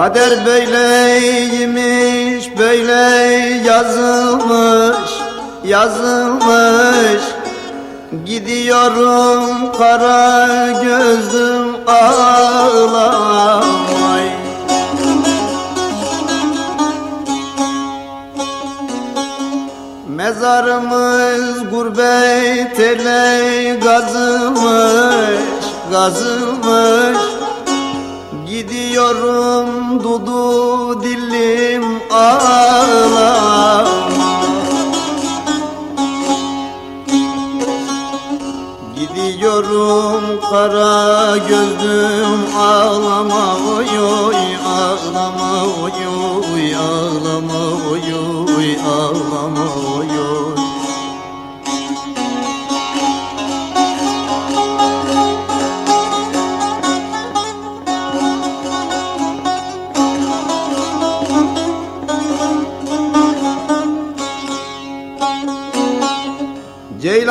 Kader böyleymiş, böyle yazılmış, yazılmış. Gidiyorum kara gözlüm ağlamay. Mezarımız gurbet ele gazımış, gazımış Gidiyorum dudu dilim ağlama Gidiyorum kara gözlüm ağlama oy oy ağlama oy oy ağlama oy oy ağlama oy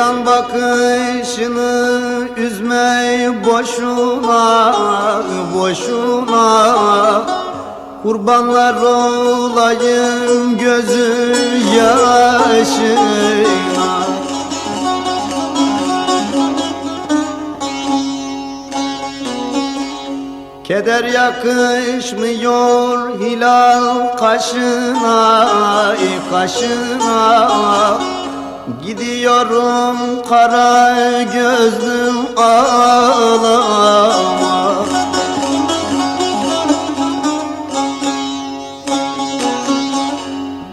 oy Ceylan bakışını üzme boşuna, boşuna Kurbanlar olayım gözü yaşına. Keder yakışmıyor hilal kaşına, kaşına Gidiyorum kara gözlüm ağlama.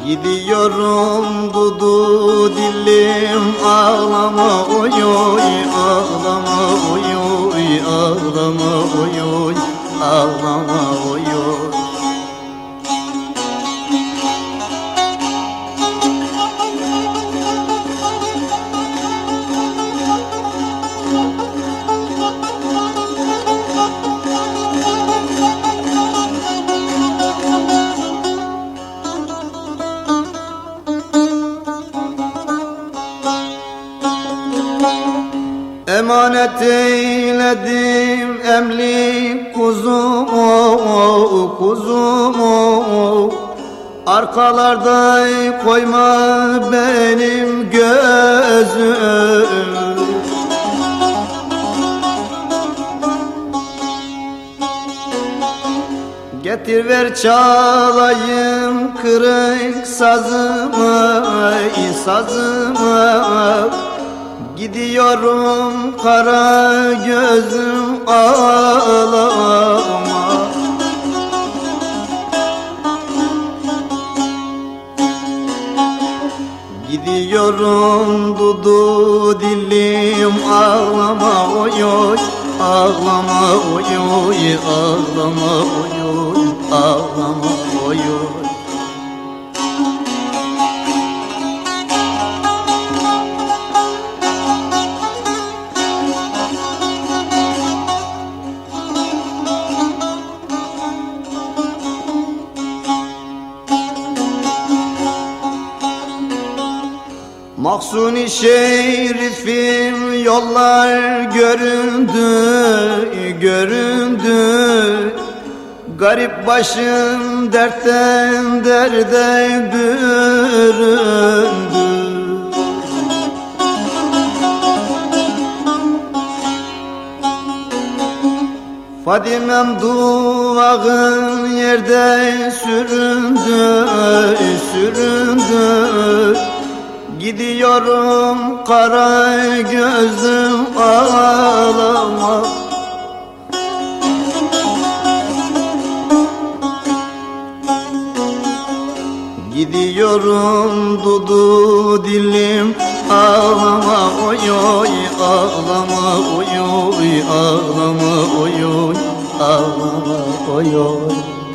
Gidiyorum dudu dilim ağlama. Oy oy ağlama. Oy oy ağlama. Oy oy ağlama. Oy oy Emanet eyledim emli kuzumu, kuzumu. Arkalarda koyma benim gözüm. Getir ver çalayım kırık sazımı, sazımı Gidiyorum kara gözüm ağlama. Gidiyorum dudu dilim ağlama oy oy Ağlama oy oy ağlama oy oy Ağlama oy oy Maksuni şerifim yollar göründü, göründü. Garip başım dertten derde büründü. Fadimem duvağın yerde süründü, süründü Gidiyorum kara gözüm ağlama. Gidiyorum dudu dilim Ağlama. Oy oy ağlama. Oy oy ağlama. Oy oy ağlama. Oy oy